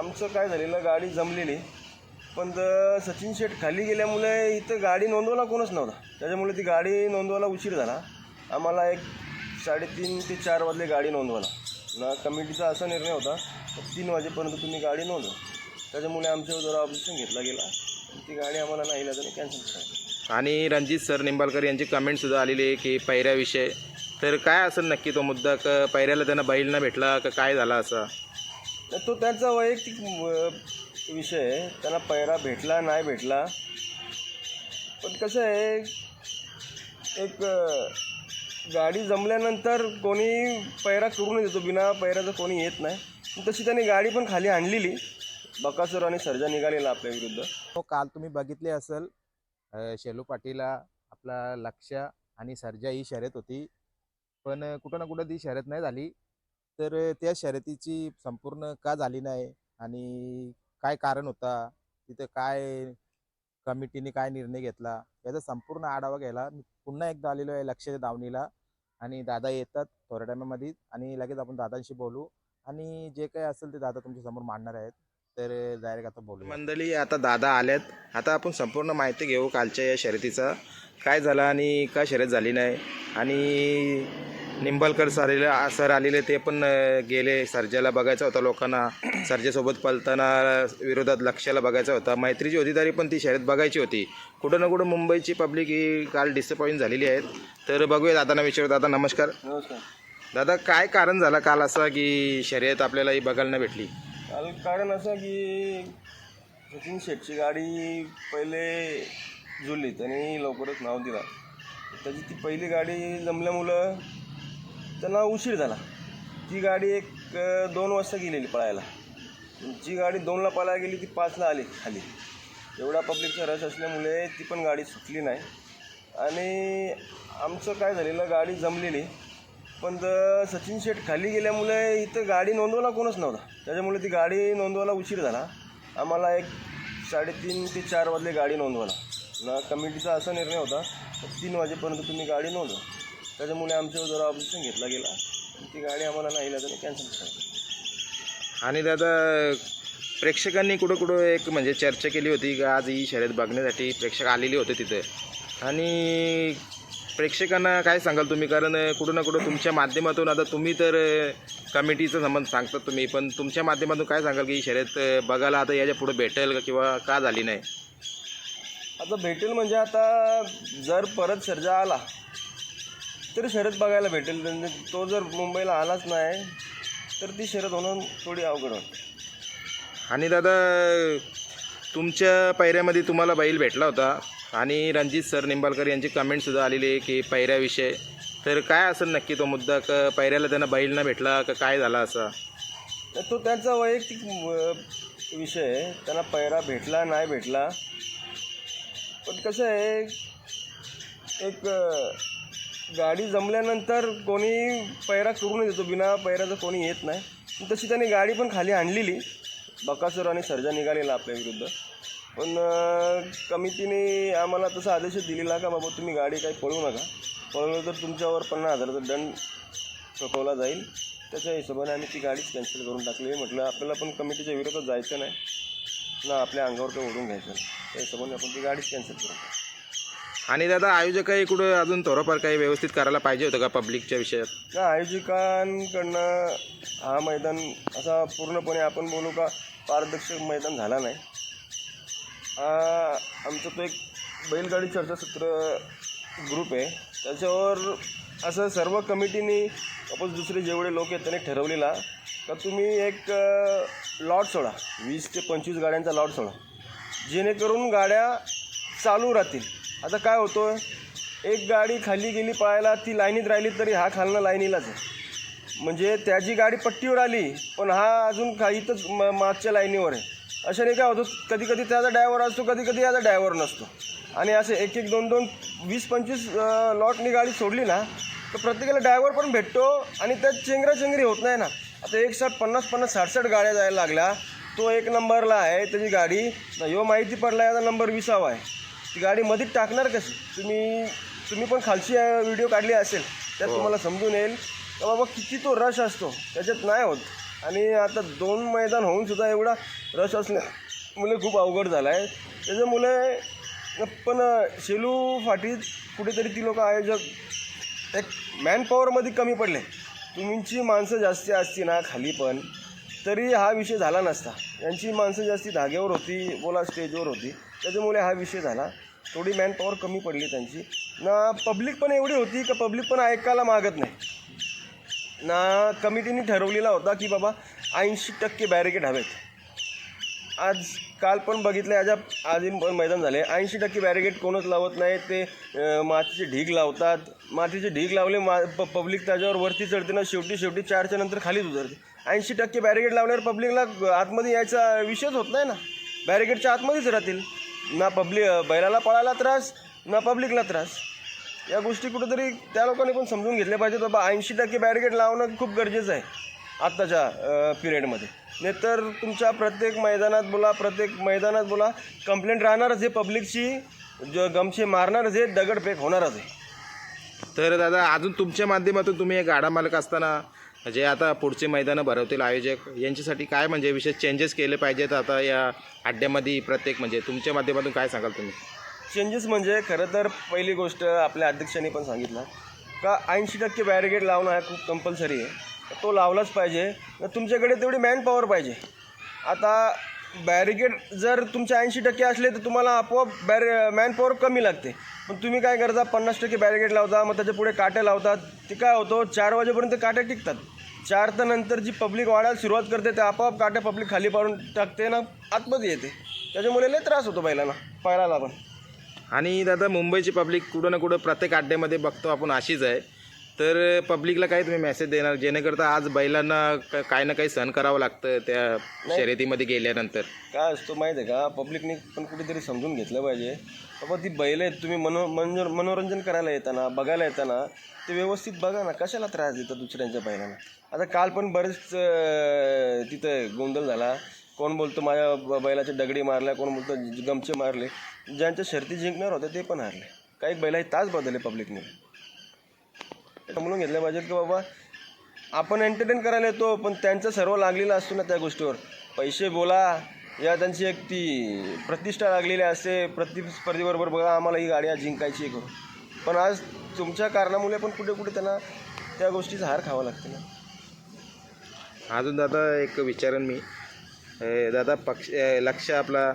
आमचं काय झालेलं गाडी जमलेली. पण तर सचिन शेठ खाली गेल्यामुळे इथं गाडी नोंदवायला कोणच नव्हता. त्याच्यामुळे ती गाडी नोंदवायला उशीर झाला. आम्हाला एक साडेतीन ते चार वाजले गाडी नोंदवायला. ना कमिटीचा असा निर्णय होता तीन वाजेपर्यंत तुम्ही गाडी नोंदवा. त्याच्यामुळे आमच्यावर जरा ऑब्जेक्शन घेतला गेला. ती गाडी आम्हाला नाही इलाजाने कॅन्सल करायची आणि रणजित सर निंबाळकर यांची कमेंटसुद्धा आलेली आहे की पैऱ्याविषय. तर काय असेल नक्की तो मुद्दा? क पैऱ्याला त्यांना बैल न भेटला का काय झाला असा? तो त्यांचा वैयक्तिक विषय आहे. त्यांना पैरा भेटला नाही भेटला. पण कसं आहे एक गाडी जमल्यानंतर कोणी पैरा करून देतो बिना पैराचं कोणी येत नाही. तशी त्यांनी गाडी पण खाली आणलेली. बकासूर आणि सर्जा निघालेला आपल्या विरुद्ध. हो काल तुम्ही बघितले असेल शेलू पाटीला आपला लक्ष आणि सर्जा ही शर्यत होती. पण कुठं ना कुठं ती शर्यत नाही झाली. तर त्या शर्यतीची संपूर्ण का झाली नाही आणि काय कारण होता? तिथं काय कमिटीने काय निर्णय घेतला? याचा संपूर्ण आढावा घ्यायला मी पुन्हा एकदा आलेलो आहे लक्ष दावणीला आणि दादा येतात थोड्या टायमामध्ये आणि लगेच आपण दादांशी बोलू आणि जे काही असेल ते दादा तुमच्यासमोर मांडणार आहेत तर डायरेक्ट आता बोलू मंडळी आता दादा आल्यात. आता आपण संपूर्ण माहिती घेऊ कालच्या या शर्यतीचा. काय झालं आणि का शर्यत झाली नाही? आणि निंबाळकर सर सर आलेले ते पण गेले. सर्जाला बघायचा होता लोकांना. सर्जासोबत पलताना विरोधात लक्षाला बघायचा होता. मैत्रीची होती तरी पण ती शर्यत बघायची होती. कुठं ना कुठं मुंबईची पब्लिक ही काल डिसअपॉइंट झालेली आहेत. तर बघूया दादांना विचारू. दादा नमस्कार. नमस्कार. दादा काय कारण झालं काल असं की शर्यत आपल्याला ही बघायला नाही भेटली? काल कारण असं की सचिन शेटची गाडी पहिले जुळली त्यांनी लवकरच नाव दिला. त्याची ती पहिली गाडी जमल्यामुळं त्यांना उशीर झाला. ती गाडी एक दोन वाजता गेलेली पळायला. जी गाडी दोनला पळायला गेली ती पाचला आली खाली. एवढा पब्लिकचा रस असल्यामुळे ती पण गाडी सुटली नाही. आणि आमचं काय झालेलं गाडी जमलेली. पण ज- सचिन शेठ खाली गेल्यामुळे इथं गाडी नोंदवायला कोणच नव्हता. त्याच्यामुळे ती गाडी नोंदवायला उशीर झाला. आम्हाला एक साडेतीन ते चार वाजले गाडी नोंदवायला. ना कमिटीचा असा निर्णय होता तीन वाजेपर्यंत तुम्ही गाडी नोंदवा. त्याच्यामुळे आमच्यावर जरा ऑब्जेक्शन घेतला गेला ती गाडी आम्हाला नाही इलाजाने कॅन्सल आणि दादा प्रेक्षकांनी कुठं कुठं एक म्हणजे चर्चा केली होती की आज ही शर्यत बघण्यासाठी प्रेक्षक आलेले होते तिथे. आणि प्रेक्षकांना काय सांगाल तुम्ही? कारण कुठं ना कुठं तुमच्या माध्यमातून आता तुम्ही तर कमिटीचा संबंध सांगतात तुम्ही पण तुमच्या माध्यमातून काय सांगाल की ही शर्यत बघायला आता याच्यापुढे भेटेल का किंवा का झाली नाही? आता भेटेल म्हणजे आता जर परत सर्जा आला तर शर्यत बघायला भेटेल. म्हणजे तो जर मुंबईला आलाच नाही तर ती शर्यत होणं थोडी अवघड वाटते आणि दादा तुमच्या पैऱ्यामध्ये तुम्हाला बैल भेटला होता आणि रणजित सर निंबाळकर यांची कमेंटसुद्धा आलेली आहे की पैऱ्याविषय तर काय असेल नक्की तो मुद्दा? क पैऱ्याला त्यांना बैल न भेटला का काय झाला असा? तर तो त्यांचा वैयक्तिक विषय आहे. त्यांना पैरा भेटला नाही भेटला. पण कसं आहे एक गाडी जमल्यानंतर कोणी पैरा करून देतो बिना पैराचं कोणी येत नाही. तशी त्यांनी गाडी पण खाली आणलेली. बकासूर आणि सर्जा निघालेला आपल्या विरुद्ध. पण कमितीने कमिटीने आम्हाला तसा आदेश दिलेला का बाबा तुम्ही गाडी काही पळवू नका. पळवलं तर तुमच्यावर पन्नास हजाराचा दंड ठोकवला जाईल. त्याच्या हिशोबाने आम्ही ती गाडीच कॅन्सल करून टाकली म्हटलं आपल्याला पण कमिटीच्या विरोधात जायचं नाही. ना आपल्या अंगावर काही ओढून घ्यायचं नाही. त्या हिशोबाने आपण ती गाडीच कॅन्सल करून टाकली. आणि दादा आयोजकही कुठं अजून थोडंफार काही व्यवस्थित करायला पाहिजे होतं का पब्लिकच्या विषयात? का आयोजकांकडनं हा मैदान असा पूर्णपणे आपण बोलू का पारदर्शक मैदान झाला नाही. हा आमचा तो एक बैलगाडी चर्चासत्र ग्रुप आहे. त्याच्यावर असं सर्व कमिटीनी आपण दुसरे जेवढे लोक आहेत त्यांनी ठरवलेला का तुम्ही एक लॉट सोडा. वीस ते पंचवीस गाड्यांचा लॉट सोडा. जेणेकरून गाड्या चालू राहतील. आता काय होतं एक गाडी खाली गेली पळायला ती लाईनीत राहिली तरी हा खालनं लाईनीलाच आहे म्हणजे त्याची गाडी पट्टीवर आली पण हा अजून काही इथंच म मागच्या लाईनीवर आहे. अशाने काय होतं कधी कधी त्याचा ड्रायव्हर असतो कधी कधी याचा ड्रायव्हर नसतो. आणि असे एक एक दोन दोन वीस पंचवीस लॉटनी गाडी सोडली ना तर प्रत्येकाला ड्रायव्हर पण भेटतो आणि त्यात चेंगराचेंगरी होत नाही ना. आता एक साठ पन्नास पन्नास साठ साठ गाड्या जायला लागल्या. तो एक नंबरला आहे त्याची गाडी. ह्यो माहिती पडला याचा नंबर विसावा आहे. ती गाडी मध्येच टाकणार कशी? तुम्ही तुम्ही पण खालची व्हिडिओ काढली असेल त्यात तुम्हाला समजून येईल. का बाबा किती तो रश असतो. त्याच्यात नाही होत. आणि आता दोन मैदान होऊन सुद्धा एवढा रश असल्यामुळे खूप अवघड झाला आहे त्याच्यामुळे पण शेलू फाटीत कुठेतरी ती लोक आयोजक एक मॅनपॉवरमध्ये कमी पडले. तुमची माणसं जास्ती असती ना खाली पण तरी हा विषय झाला नसता. यांची माणसं जास्ती धाग्यावर होती बोला स्टेजवर होती. त्याच्यामुळे हा विषय झाला. थोडी मॅन पॉवर कमी पडली त्यांची. ना पब्लिक पण एवढी होती का पब्लिक पण ऐकायला मागत नाही. ना कमिटीने ठरवलेला होता की बाबा ऐंशी टक्के बॅरिकेड हवेत. आज काल पण बघितलं याच्या आधी पण मैदान झाले ऐंशी टक्के बॅरिकेड कोणच लावत नाही. ते मातीचे ढीग लावतात. मातीचे ढीग लावले मा प पब्लिक त्याच्यावर वरती चढते ना शेवटी शेवटी चारच्या नंतर खालीच उतरते. ऐंशी टक्के बॅरिकेड लावल्यावर पब्लिकला आतमध्ये यायचा विषयच होत नाही ना. बॅरिकेडच्या आतमध्येच राहतील. ना पब्लिक बैलाला पळायला त्रास ना पब्लिकला त्रास. या गोष्टी कुठेतरी त्या लोकांनी पण समजून घेतल्या पाहिजेत. बाबा ऐंशी टक्के बॅरिकेड लावणं खूप गरजेचं आहे आत्ताच्या पिरियडमध्ये. नाहीतर तुमच्या प्रत्येक मैदानात बोला प्रत्येक मैदानात बोला कंप्लेंट राहणारच आहे पब्लिकची ज गमछे मारणारच आहे दगडफेक होणारच आहे. तर दादा अजून तुमच्या माध्यमातून तुम्ही एक गाडा मालक असताना जे आता पुढचे मैदानं भरवतील आयोजक यांच्यासाठी काय म्हणजे विशेष चेंजेस केले पाहिजेत आता या अड्ड्यामध्ये प्रत्येक म्हणजे? तुमच्या माध्यमातून काय सांगाल तुम्ही? चेंजेस म्हणजे खरं तर पहिली गोष्ट आपल्या अध्यक्षांनी पण सांगितलं का ऐंशी टक्के बॅरिकेड लावणं हा खूप कंपल्सरी आहे. तो लावलाच पाहिजे. तर तुमच्याकडे तेवढी मॅन पॉवर पाहिजे. आता बॅरिकेड जर तुमचे ऐंशी टक्के असले तर तुम्हाला आपोआप बॅर मॅन पॉवर कमी लागते. पण तुम्ही काय करता पन्नास टक्के बॅरिकेड लावता मग त्याच्या पुढे काटे लावतात ते काय होतं चार वाजेपर्यंत काटे टिकतात. चार तर नंतर जी पब्लिक वाढायला सुरुवात करते ते आपोआप काटे पब्लिक खाली पाडून टाकते ना आतमध्ये येते. त्याच्यामुळे लय त्रास होतो बैलांना पायलाला पण. आणि दादा मुंबईची पब्लिक कुठं ना कुठं प्रत्येक अड्ड्यामध्ये बघतो आपण अशीच आहे. तर पब्लिकला काय तुम्ही मेसेज देणार? जेणेकरता आज बैलांना क- काही ना काही सहन करावं लागतं त्या शर्यतीमध्ये गेल्यानंतर. काय असतो माहिती आहे का? पब्लिकने पण कुठेतरी समजून घेतलं पाहिजे. बाबा ती बैल आहेत तुम्ही मनो मनोर मनोरंजन करायला येताना बघायला येताना ते व्यवस्थित बघा ना कशाला त्रास देतात दुसऱ्यांच्या बैलांना? आता काल पण बरेच अं, तिथं गोंधळ झाला. कोण बोलतो माझ्या ब- बैलाच्या दगडी मारल्या कोण बोलतो ज- गमचे मारले. ज्यांच्या शर्ती जिंकणार होते ते पण हारले. काही बैलाही तास बदलले पब्लिकने समजून घेतलं पाहिजे की बाबा आपण एंटरटेन करायला येतो पण त्यांचं सर्व लागलेलं असतो ना त्या गोष्टीवर. पैसे बोला या त्यांची एक ती प्रतिष्ठा लागलेली असते प्रतिस्पर्धेबरोबर बघा आम्हाला ही गाड्या जिंकायची आहे करून. पण आज तुमच्या कारणामुळे पण कुठे कुठे त्यांना त्या गोष्टीचा हार खावा लागते ना. अजून दादा एक विचारन मी. दादा पक्ष लक्ष आपला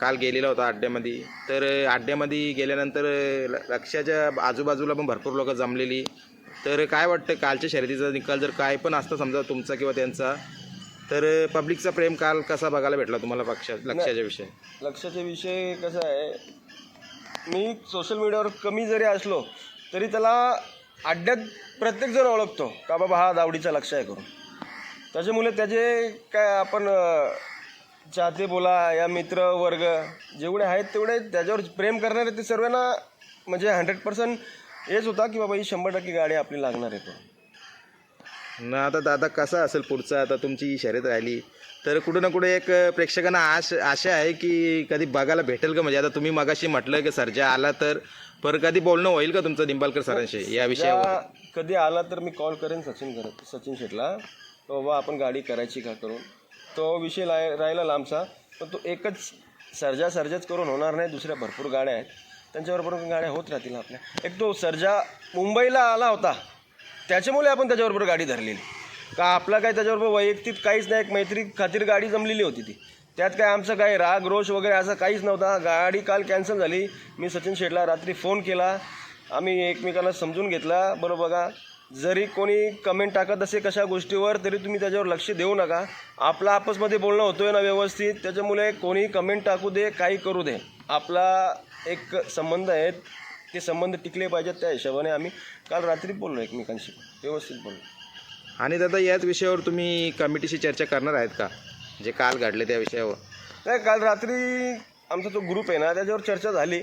काल गेलेला होता अड्ड्यामध्ये तर अड्ड्यामध्ये गेल्यानंतर ल- लक्षाच्या आजूबाजूला पण भरपूर लोकं जमलेली. तर काय वाटतं कालच्या शर्यतीचा निकाल जर काय पण असतं समजा तुमचा किंवा त्यांचा तर पब्लिकचा प्रेम काल कसा बघायला भेटला तुम्हाला पक्षा लक्षाच्या विषय? लक्षाचा विषय कसा आहे मी सोशल मीडियावर कमी जरी असलो तरी त्याला अड्ड्यात प्रत्येकजण ओळखतो का बाबा हा दावडीचा लक्ष आहे करून. त्याच्यामुळे त्याचे काय आपण चाहते बोला या मित्र वर्ग जेवढे आहेत तेवढे त्याच्यावर प्रेम करणारे ते सर्वांना म्हणजे हंड्रेड पर्सेंट हेच होता की बाबा ही शंभर टक्के गाडी आपली लागणार आहे ना आता दादा कसा असेल पुढचा? आता तुमची ही शर्यत राहिली. तर कुठं ना कुठे एक प्रेक्षकांना आश आशा आहे की कधी बघायला भेटेल का? म्हणजे आता तुम्ही मगाशी म्हटलं की सरजा आला तर पर कधी बोलणं होईल का तुमचं निंबाळकर सरांशी या विषयावर? कधी आला तर मी कॉल करेन सचिन करत सचिन शेटला. तर बाबा आपण गाडी करायची का करून? तो विषय लाय राहिला लांबचा. पण तो एकच सर्जा सर्जाच करून होणार नाही दुसऱ्या भरपूर गाड्या आहेत. त्यांच्याबरोबर पण गाड्या होत राहतील आपल्या. एक तो सर्जा मुंबईला आला होता. त्याच्यामुळे आपण त्याच्याबरोबर गाडी धरलेली. का आपला काय त्याच्याबरोबर वैयक्तिक काहीच नाही एक मैत्री खातीर गाडी जमलेली होती ती. त्यात काय आमचं काय राग रोष वगैरे असं काहीच नव्हता. गाडी काल कॅन्सल झाली. मी सचिन शेटला रात्री फोन केला. आम्ही एकमेकाला समजून घेतला. बरोबर बघा. जरी कोणी कमेंट टाकत असे कशा गोष्टीवर तरी तुम्ही त्याच्यावर लक्ष देऊ नका. आपला आपसमध्ये बोलणं होतोय ना व्यवस्थित त्याच्यामुळे कोणी कमेंट टाकू दे काही करू दे. आपला एक संबंध आहेत ते संबंध टिकले पाहिजेत त्या हिशोबाने आम्ही काल रात्री बोललो एकमेकांशी. व्यवस्थित बोललो. आणि दादा याच विषयावर तुम्ही कमिटीशी चर्चा करणार आहेत का? जे काल घडले त्या विषयावर. नाही काल रात्री आमचा तो ग्रुप आहे ना त्याच्यावर चर्चा झाली.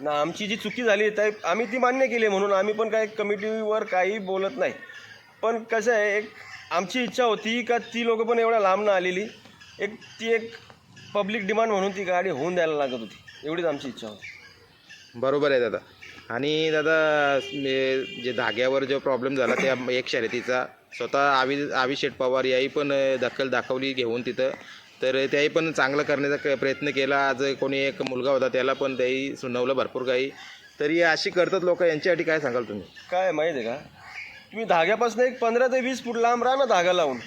ना आमची जी चुकी झाली त्या आम्ही ती मान्य केली म्हणून आम्ही पण काय कमिटीवर काही बोलत नाही. पण कसं आहे एक आमची इच्छा होती का ती लोकं पण एवढ्या लांब ना आलेली. एक ती एक पब्लिक डिमांड म्हणून ती गाडी होऊन द्यायला लागत होती. एवढीच आमची इच्छा होती. बरोबर आहे दादा. आणि दादा मे- जे धाग्यावर जो प्रॉब्लेम झाला त्या एक शर्यतीचा स्वतः आवी आवी शेठ पवार याही पण दखल दाखवली घेऊन तिथं. तर त्याही पण चांगलं करण्याचा क- प्रयत्न केला. आज कोणी एक मुलगा होता त्याला पण त्याही सुनावलं भरपूर काही. तरी अशी करतात लोक. यांच्यासाठी काय सांगाल तुम्ही? काय माहिती आहे का? तुम्ही धाग्यापासून एक पंधरा ते वीस फूट लांब राहा ना धागा लावून.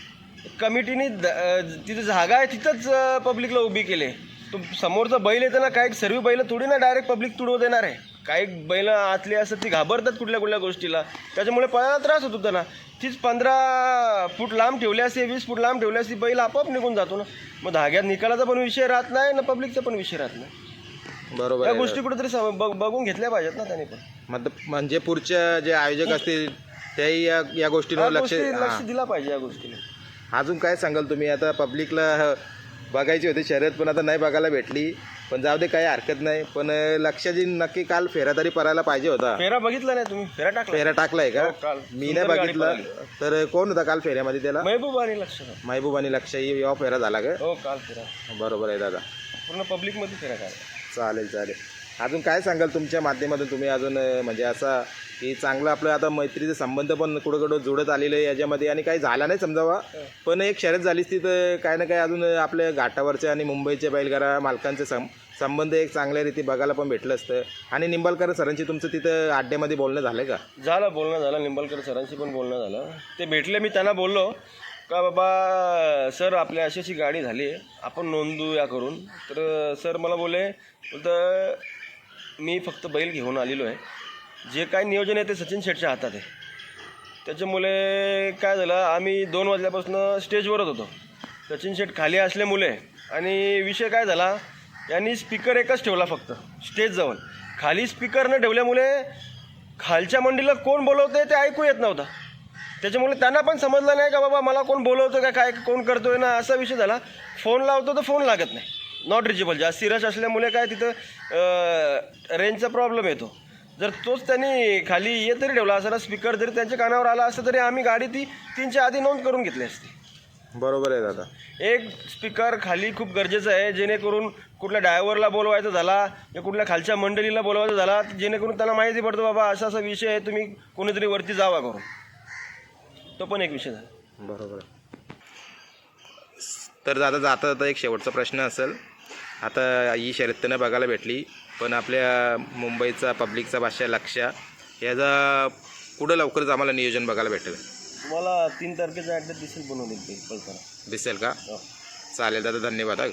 कमिटीने द- जागा आहे तिथंच पब्लिकला उभी केले तो समोरचा बैल येतं ना काही सर्व बैल थोडी ना डायरेक्ट पब्लिक तुडवू देणार आहे. काही बैल आतली असतात ती घाबरतात कुठल्या कुठल्या गोष्टीला. त्याच्यामुळे पळायला त्रास होतो त्यांना. तीच पंधरा फूट लांब ठेवली असते वीस फूट लांब ठेवली असती बैल आपोआप निघून जातो ना. मग धाग्यात निकालाचा पण विषय राहत नाही ना पब्लिकचा पण विषय राहत नाही. बरोबर या आहे. गोष्टी कुठेतरी सम- बघ- बघून घेतल्या पाहिजेत ना त्याने पण. मत- म्हणजे पुढच्या जे आयोजक असतील त्याही या या गोष्टींवर या लक्ष गोष्टी हां. लक्ष दिला पाहिजे या गोष्टीला अजून काय सांगाल तुम्ही? आता पब्लिकला बघायची होती शर्यत पण आता नाही बघायला भेटली. पण जाऊ दे काही हरकत नाही. पण लक्षाची नक्की काल फेरा तरी परायला पाहिजे होता. फेरा बघितला नाही तुम्ही? फेरा टाकला? फेरा टाकलाय का? हो, काल. मी नाही बघितलं. तर कोण होता काल फेऱ्यामध्ये त्याला? महबूब आणि लक्ष. महबूब आणि लक्ष यावा फेरा झाला का? हो काल फेरा. बरोबर आहे दादा. पूर्ण पब्लिकमध्ये फेरा चालेल चालेल. अजून काय सांगाल तुमच्या माध्यमातून? तुम्ही अजून म्हणजे असं की चांगलं आपलं आता मैत्रीचे संबंध पण कुठं कुठं जुळत आलेले आहे याच्यामध्ये आणि काही झाला नाही समजावा. पण एक शर्यत झालीच तिथं काय ना काय अजून आपल्या घाटावरच्या आणि मुंबईच्या बैलगाडा मालकांचे सं संबंध एक चांगल्या रीती बघायला पण भेटलं असतं. आणि निंबाळकर सरांची तुमचं तिथं अड्ड्यामध्ये बोलणं झालं का? झालं बोलणं झालं. निंबाळकर सरांशी पण बोलणं झालं. ते भेटले मी त्यांना बोललो. का बाबा सर आपल्या अशी अशी गाडी झाली आहे. आपण नोंदूया करून. तर सर मला बोलले बोलतं मी फक्त बैल घेऊन आलेलो आहे. जे काय नियोजन आहे ते सचिन शेटच्या हातात आहे. त्याच्यामुळे काय झालं आम्ही दोन वाजल्यापासून स्टेजवरच होतो. सचिन शेट खाली असल्यामुळे आणि विषय काय झाला यांनी स्पीकर एकच ठेवला फक्त स्टेजजवळ खाली स्पीकर न ठेवल्यामुळे खालच्या मंडीला कोण बोलवतंय ते ऐकू येत नव्हतं. त्याच्यामुळे त्यांना पण समजलं नाही का बाबा मला कोण बोलवतं का काय कोण करतोय ना असा विषय झाला. फोन लावतो तर फोन लागत नाही. नॉट रिचेबल जास्त सिरस असल्यामुळे काय तिथं रेंजचा प्रॉब्लेम येतो. जर तोच त्यांनी खाली ये तरी ठेवला असला स्पीकर जरी त्यांच्या कानावर आला असता तरी आम्ही गाडी ती तीनच्या आधी नोंद करून घेतली असती. बरोबर आहे दादा. एक स्पीकर खाली खूप गरजेचं आहे जेणेकरून कुठल्या ड्रायव्हरला बोलवायचं झाला या कुठल्या खालच्या मंडळीला बोलवायचं झाला जेणेकरून त्यांना माहिती पडतं बाबा असा असा विषय आहे तुम्ही कोणीतरी वरती जावा करून. तो पण एक विषय झाला. बरोबर आहे. तर दादा जाता जाता एक शेवटचा प्रश्न असेल. आता ही शर्यत तर नाही बघायला भेटली पण आपल्या मुंबईचा पब्लिकचा भाषा लक्ष याचा कुठं लवकरच आम्हाला नियोजन बघायला भेटेल? तुम्हाला तीन तारखेच्या अड्ड्यात दिसेल बनवून दिसेल का? चालेल दादा धन्यवाद हा.